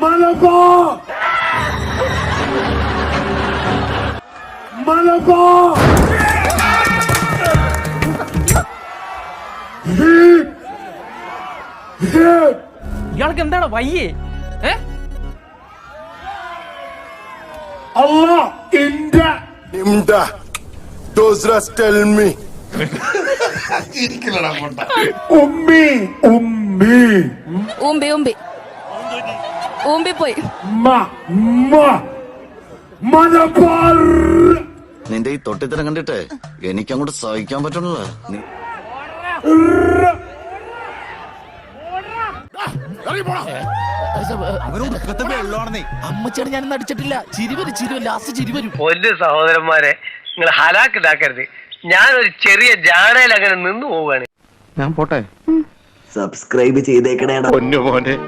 മലബാർ മലബാർ ഇയാൾക്ക് എന്താണ് വയ്യേ India Imda. Those rest tell me. Ummi Ummi ഊമ്പി ഊമ്പി ഊമ്പിപ്പോയി. Ma Ma Malabar നിന്റെ ഈ തൊട്ടിത്തരം കണ്ടിട്ട് എനിക്കങ്ങോട്ട് സഹിക്കാൻ പറ്റണല്ലോ. നീ അമ്മച്ചാണ് ഞാനൊന്നും അടിച്ചിട്ടില്ല. ചിരി വരും ചിരി വരും ലാസ്റ്റ് ചിരി വരും. പൊന്നു സഹോദരന്മാരെ നിങ്ങൾ ഹലാക്കിതാക്കരുത് ഞാനൊരു ചെറിയ ജാടയിൽ അങ്ങനെ നിന്നു പോവുകയാണ്. സബ്സ്ക്രൈബ് ചെയ്തേക്കണേടാ. പൊന്നു മോനെ.